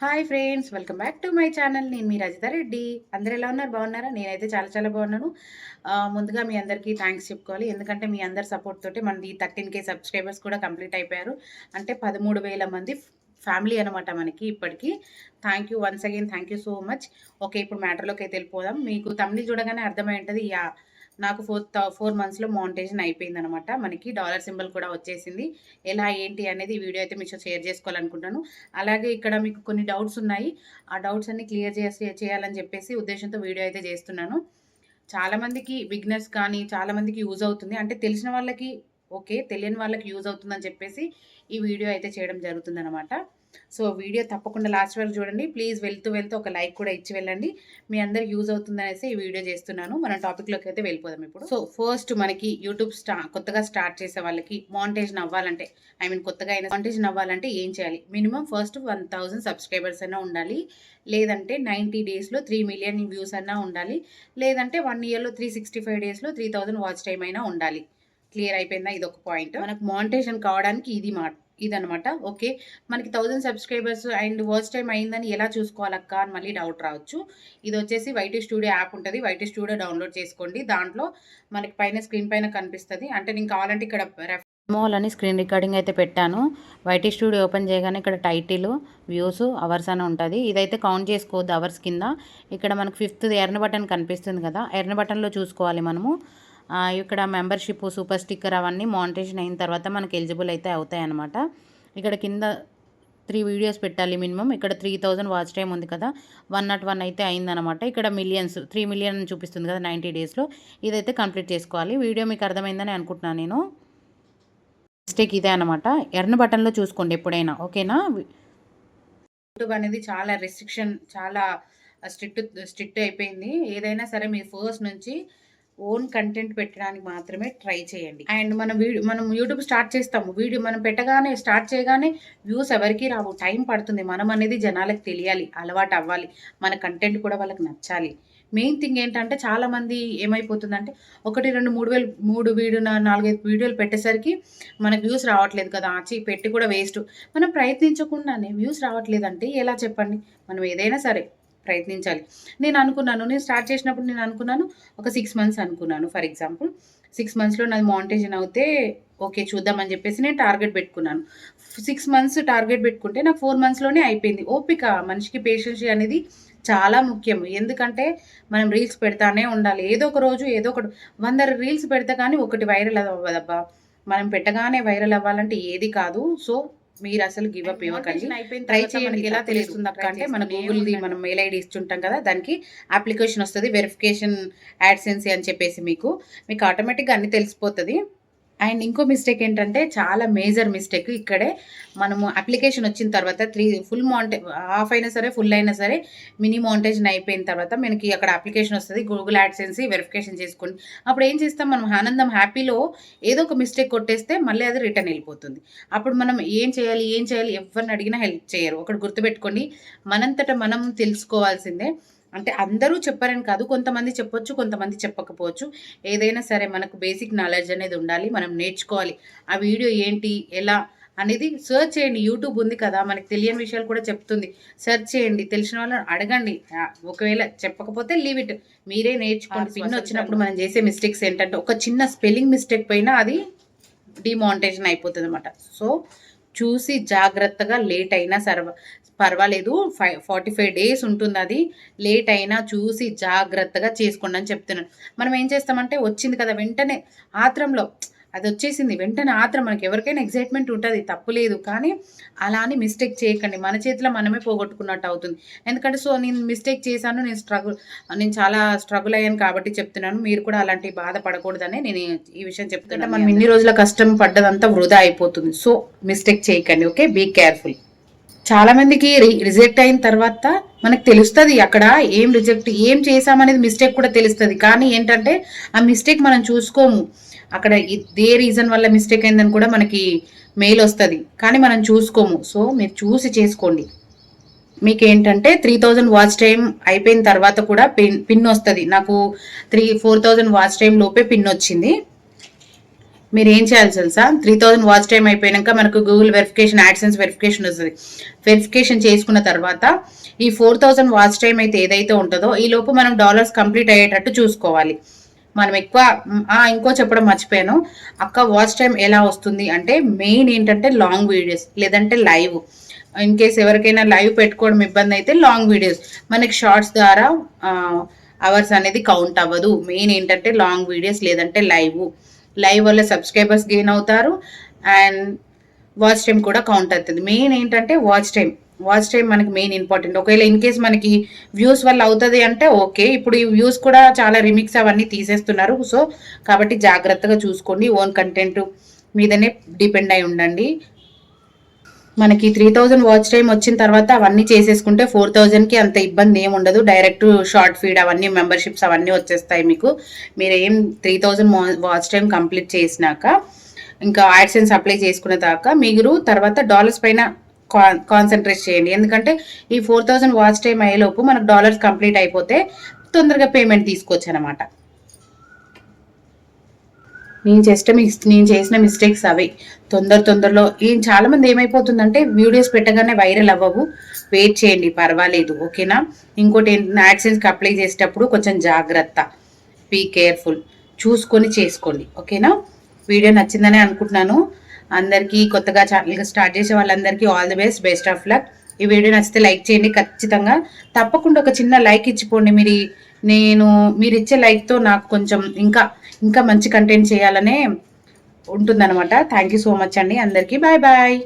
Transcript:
Hi friends welcome back to my channel. నేను మీ రజిత రెడ్డి. అందరు ఎలా ఉన్నారు? బాగున్నారా? నేనైతే చాలా చాలా బాగున్నాను. ముందుగా మీ అందరికీ థ్యాంక్స్ చెప్పుకోవాలి. ఎందుకంటే మీ అందరి సపోర్ట్ తోటి మనది థర్టీన్ కే సబ్స్క్రైబర్స్ కూడా కంప్లీట్ అయిపోయారు. అంటే పదమూడు వేల మంది ఫ్యామిలీ అనమాట మనకి ఇప్పటికీ. Thank you once again thank you so much okay ఇప్పుడు మ్యాటర్లోకి అయితే వెళ్ళిపోదాం. మీకు తమిళ చూడగానే అర్థమై ఉంటుంది యా నాకు ఫోర్ ఫోర్ మంత్స్లో మౌంటేషన్ అయిపోయింది అనమాట మనకి డాలర్ సింబల్ కూడా వచ్చేసింది. ఎలా ఏంటి అనేది వీడియో అయితే మీతో షేర్ చేసుకోవాలనుకుంటాను అలాగే ఇక్కడ మీకు కొన్ని డౌట్స్ ఉన్నాయి. ఆ డౌట్స్ అన్ని క్లియర్ చేసి చేయాలని చెప్పేసి ఉద్దేశంతో వీడియో అయితే చేస్తున్నాను. చాలామందికి బిగ్నర్స్ కానీ చాలామందికి యూజ్ అవుతుంది. అంటే తెలిసిన వాళ్ళకి ఓకే తెలియని వాళ్ళకి యూజ్ అవుతుందని చెప్పేసి ఈ వీడియో అయితే చేయడం జరుగుతుందనమాట సో వీడియో తప్పకుండా లాస్ట్ వరకు చూడండి. ప్లీజ్ వెళ్తూ వెళ్తూ ఒక లైక్ కూడా ఇచ్చి వెళ్ళండి. మీ అందరికి యూజ్ అవుతుందనేసి ఈ వీడియో చేస్తున్నాను. మన టాపిక్లోకి అయితే వెళ్ళిపోదాం ఇప్పుడు. సో ఫస్ట్ మనకి యూట్యూబ్ స్టా కొత్తగా స్టార్ట్ చేసే వాళ్ళకి మౌంటేషన్ అవ్వాలంటే ఐ మీన్ కొత్తగా అయిన మౌంటేషన్ అవ్వాలంటే ఏం చేయాలి? Minimum first one thousand subscribers అయినా ఉండాలి. లేదంటే నైంటీ డేస్లో త్రీ మిలియన్ వ్యూస్ అన్నా ఉండాలి. లేదంటే వన్ ఇయర్లో త్రీ సిక్స్టీ ఫైవ్ డేస్లో త్రీ థౌసండ్ వాచ్ టైం అయినా ఉండాలి. క్లియర్ అయిపోయిందా? ఇది ఒక పాయింట్ మనకు మౌంటేషన్ కావడానికి ఇది మాట ఇదనమాట ఓకే. మనకి thousand subscribers and watch time అయిందని ఎలా చూసుకోవాలక్క అని మళ్ళీ డౌట్ రావచ్చు. ఇది వచ్చేసి వైటీ స్టూడియో యాప్ ఉంటుంది. వైటీ స్టూడియో డౌన్లోడ్ చేసుకోండి. దాంట్లో మనకి పైన స్క్రీన్ పైన కనిపిస్తుంది. అంటే నేను కావాలంటే ఇక్కడ మోల్ అని స్క్రీన్ రికార్డింగ్ అయితే పెట్టాను. వైటీ స్టూడియో ఓపెన్ చేయగానే ఇక్కడ టైటిల్ వ్యూస్ అవర్స్ అని ఉంటుంది. ఇదైతే కౌంట్ చేసుకోవద్దు అవర్స్ కింద. ఇక్కడ మనకు ఫిఫ్త్ ఎర్న బటన్ కనిపిస్తుంది కదా. ఎర్న బటన్లో చూసుకోవాలి మనము. ఇక్కడ మెంబర్షిప్ సూపర్ స్టిక్కర్ అవన్నీ మానిటేషన్ అయిన తర్వాత మనకి ఎలిజిబుల్ అయితే అవుతాయి అనమాట ఇక్కడ కింద త్రీ వీడియోస్ పెట్టాలి మినిమం. ఇక్కడ త్రీ థౌజండ్ వాచ్ టైం ఉంది కదా. వన్ నాట్ వన్ అయితే అయిందనమాట ఇక్కడ మిలియన్స్ త్రీ మిలియన్ చూపిస్తుంది కదా నైంటీ డేస్లో. ఇదైతే కంప్లీట్ చేసుకోవాలి. వీడియో మీకు అర్థమైందని అనుకుంటున్నాను నేను. మిస్టేక్ ఇదే అనమాట ఎర్న బటన్లో చూసుకోండి ఎప్పుడైనా. ఓకేనా? యూట్యూబ్ అనేది చాలా రెస్ట్రిక్షన్ చాలా స్ట్రిక్ట్ స్ట్రిక్ట్ అయిపోయింది. ఏదైనా సరే మీరు ఫస్ట్ నుంచి ఓన్ కంటెంట్ పెట్టడానికి మాత్రమే ట్రై చేయండి. అండ్ మనం వీడియో మనం యూట్యూబ్ స్టార్ట్ చేస్తాము. వీడియో మనం పెట్టగానే స్టార్ట్ చేయగానే వ్యూస్ ఎవరికి రావు. టైం పడుతుంది. మనం అనేది జనాలకు తెలియాలి. అలవాటు అవ్వాలి. మన కంటెంట్ కూడా వాళ్ళకి నచ్చాలి. మెయిన్ థింగ్ ఏంటంటే చాలామంది ఏమైపోతుందంటే ఒకటి రెండు మూడు వేలు మూడు వీడియో నాలుగైదు వీడియోలు పెట్టేసరికి మనకు వ్యూస్ రావట్లేదు కదా. ఆచి పెట్టి కూడా వేస్ట్ మనం ప్రయత్నించకుండానే వ్యూస్ రావట్లేదంటే ఎలా చెప్పండి? మనం ఏదైనా సరే ప్రయత్నించాలి. నేను అనుకున్నాను నేను స్టార్ట్ చేసినప్పుడు నేను అనుకున్నాను ఒక సిక్స్ మంత్స్ అనుకున్నాను. ఫర్ ఎగ్జాంపుల్ సిక్స్ మంత్స్లో నాది మౌంటేషన్ అవుతే ఓకే చూద్దామని చెప్పేసి నేను టార్గెట్ పెట్టుకున్నాను. సిక్స్ మంత్స్ టార్గెట్ పెట్టుకుంటే నాకు ఫోర్ మంత్స్లోనే అయిపోయింది. ఓపిక మనిషికి పేషెన్స్ అనేది చాలా ముఖ్యం. ఎందుకంటే మనం రీల్స్ పెడతానే ఉండాలి. ఏదో ఒక రోజు ఏదో ఒకటి వంద రీల్స్ పెడితే కానీ ఒకటి వైరల్ అవ్వదబ్బా మనం పెట్టగానే వైరల్ అవ్వాలంటే ఏది కాదు. సో మీరు అసలు గివ్ అప్ ఇవ్వకండి. ట్రై చేయండి. ఎలా తెలుస్తుంది అక్క? అంటే మన గూగుల్ది మనం మెయిల్ ఐడి ఇస్తుంటాం కదా దానికి అప్లికేషన్ వస్తుంది వెరిఫికేషన్ యాడ్సెన్సీ అని చెప్పేసి మీకు మీకు ఆటోమేటిక్గా అన్ని తెలిసిపోతుంది. అండ్ ఇంకో మిస్టేక్ ఏంటంటే చాలా మేజర్ మిస్టేక్ ఇక్కడే. మనము అప్లికేషన్ వచ్చిన తర్వాత త్రీ ఫుల్ మౌంటే హాఫ్ అయినా సరే ఫుల్ అయినా సరే మినీ మౌంటేషన్ అయిపోయిన తర్వాత మనకి అక్కడ అప్లికేషన్ వస్తుంది. గూగుల్ యాడ్సెన్స్ వెరిఫికేషన్ చేసుకుని అప్పుడు ఏం చేస్తాం మనం? ఆనందం హ్యాపీలో ఏదో ఒక మిస్టేక్ కొట్టేస్తే మళ్ళీ అది రిటర్న్ వెళ్ళిపోతుంది. అప్పుడు మనం ఏం చేయాలి? ఏం చేయాలి? ఎవరిని అడిగినా హెల్ప్ చేయరు. ఒకటి గుర్తుపెట్టుకోండి. మనంతట మనం తెలుసుకోవాల్సిందే అంటే అందరూ చెప్పారని కాదు కొంతమంది చెప్పొచ్చు కొంతమంది చెప్పకపోవచ్చు. ఏదైనా సరే మనకు బేసిక్ నాలెడ్జ్ అనేది ఉండాలి మనం నేర్చుకోవాలి. ఆ వీడియో ఏంటి ఎలా అనేది సెర్చ్ చేయండి. యూట్యూబ్ ఉంది కదా మనకి తెలియని విషయాలు కూడా చెప్తుంది. సెర్చ్ చేయండి తెలిసిన వాళ్ళని అడగండి. ఒకవేళ చెప్పకపోతే లీవ్ ఇట్ మీరే నేర్చుకోండి. పిన్ వచ్చినప్పుడు మనం చేసే మిస్టేక్స్ ఏంటంటే ఒక చిన్న స్పెల్లింగ్ మిస్టేక్ పైన అది డిమానిటేషన్ అయిపోతుంది అనమాట సో చూసి జాగ్రత్తగా లేట్ అయినా సర్వ పర్వాలేదు ఫైవ్ ఫార్టీ ఫైవ్ డేస్ ఉంటుంది అది. లేట్ అయినా చూసి జాగ్రత్తగా చేసుకోండి అని చెప్తున్నాను. మనం ఏం చేస్తామంటే వచ్చింది కదా వెంటనే ఆత్రంలో అది వచ్చేసింది వెంటనే ఆత్రం మనకి ఎవరికైనా ఎగ్జైట్మెంట్ ఉంటుంది. తప్పులేదు కానీ అలా అని మిస్టేక్ చేయకండి. మన చేతిలో మనమే పోగొట్టుకున్నట్టు అవుతుంది. ఎందుకంటే సో నేను మిస్టేక్ చేశాను. నేను స్ట్రగుల్ నేను చాలా స్ట్రగుల్ అయ్యాను కాబట్టి చెప్తున్నాను. మీరు కూడా అలాంటి బాధపడకూడదని నేను ఈ విషయం చెప్తున్నాను. మనం ఇన్ని రోజుల కష్టం పడ్డదంతా వృధా అయిపోతుంది. సో మిస్టేక్ చేయకండి. ఓకే? బీ కేర్ఫుల్ చాలా మందికి రిజెక్ట్ అయిన తర్వాత మనకు తెలుస్తుంది అక్కడ ఏం రిజెక్ట్ ఏం చేసామనేది మిస్టేక్ కూడా తెలుస్తుంది. కానీ ఏంటంటే ఆ మిస్టేక్ మనం చూసుకోము. అక్కడ ఇదే రీజన్ వల్ల మిస్టేక్ అయిందని కూడా మనకి మెయిల్ వస్తుంది. కానీ మనం చూసుకోము. సో మీరు చూసి చేసుకోండి. మీకు ఏంటంటే త్రీ థౌజండ్ వాచ్ టైం అయిపోయిన తర్వాత కూడా పిన్ పిన్ వస్తుంది. నాకు three four thousand watch time లోపే పిన్ వచ్చింది. మీరు ఏం చేయాలి తెలుసా? త్రీ థౌజండ్ వాచ్ టైం అయిపోయాక మనకు గూగుల్ వెరిఫికేషన్ యాడ్సెన్స్ వెరిఫికేషన్ వస్తుంది. వెరిఫికేషన్ చేసుకున్న తర్వాత ఈ ఫోర్ థౌజండ్ వాచ్ టైం అయితే ఏదైతే ఉంటుందో ఈ లోపు మనం డాలర్స్ కంప్లీట్ అయ్యేటట్టు చూసుకోవాలి. మనం ఎక్కువ ఇంకో చెప్పడం మర్చిపోయాను. అక్క వాచ్ టైం ఎలా వస్తుంది అంటే మెయిన్ ఏంటంటే లాంగ్ వీడియోస్ లేదంటే లైవ్ ఇన్ కేస్ ఎవరికైనా లైవ్ పెట్టుకోవడం ఇబ్బంది అయితే లాంగ్ వీడియోస్ మనకి షార్ట్స్ ద్వారా అవర్స్ అనేది కౌంట్ అవ్వదు. మెయిన్ ఏంటంటే లాంగ్ వీడియోస్ లేదంటే లైవ్ లైవ్ వల్ల సబ్స్క్రైబర్స్ గెయిన్ అవుతారు. అండ్ వాచ్ టైం కూడా కౌంట్ అవుతుంది. మెయిన్ ఏంటంటే వాచ్ టైం. వాచ్ టైం మనకి మెయిన్ ఇంపార్టెంట్. ఒకవేళ ఇన్ కేస్ మనకి వ్యూస్ వల్ల అవుతుంది అంటే ఓకే. ఇప్పుడు ఈ వ్యూస్ కూడా చాలా రిమిక్స్ అవన్నీ తీసేస్తున్నారు. సో కాబట్టి జాగ్రత్తగా చూసుకోండి. ఓన్ కంటెంట్ మీదనే డిపెండ్ అయి ఉండండి. మనకి త్రీ థౌజండ్ వాచ్ టైం వచ్చిన తర్వాత అవన్నీ చేసేసుకుంటే ఫోర్ థౌజండ్కి అంత ఇబ్బంది ఏమి ఉండదు. డైరెక్ట్ షార్ట్ ఫీడ్ అవన్నీ మెంబర్షిప్స్ అవన్నీ వచ్చేస్తాయి మీకు. మీరు ఏం three thousand watch time complete చేసినాక ఇంకా యాడ్సెన్స్ అప్లై చేసుకున్న దాకా మీరు తర్వాత డాలర్స్ పైన కాన్సన్ట్రేట్ చేయండి. ఎందుకంటే ఈ ఫోర్ థౌజండ్ వాచ్ టైం అయ్యేలోపు మనకు డాలర్స్ కంప్లీట్ అయిపోతే తొందరగా పేమెంట్ తీసుకోవచ్చు అనమాట నేను చేస్తే నేను చేసిన మిస్టేక్స్ అవి. తొందర తొందరలో ఏం చాలా మంది ఏమైపోతుందంటే వీడియోస్ పెట్టగానే వైరల్ అవ్వవు. వెయిట్ చేయండి పర్వాలేదు ఓకేనా ఇంకోటి యాడ్సెన్స్కి అప్లై చేసేటప్పుడు కొంచెం జాగ్రత్త. బీ కేర్ఫుల్ చూసుకొని చేసుకోండి ఓకేనా వీడియో నచ్చిందని అనుకుంటున్నాను. అందరికీ కొత్తగా ఛానల్గా స్టార్ట్ చేసే వాళ్ళందరికీ all the best best of luck ఈ వీడియో నచ్చితే లైక్ చేయండి ఖచ్చితంగా. తప్పకుండా ఒక చిన్న లైక్ ఇచ్చిపోండి మీరు నేను మీరు ఇచ్చే లైక్తో నాకు కొంచెం ఇంకా ఇంకా మంచి కంటెంట్ చేయాలనే ఉంటుందన్నమాట. థ్యాంక్ యూ సో మచ్ అండి అందరికీ. Bye bye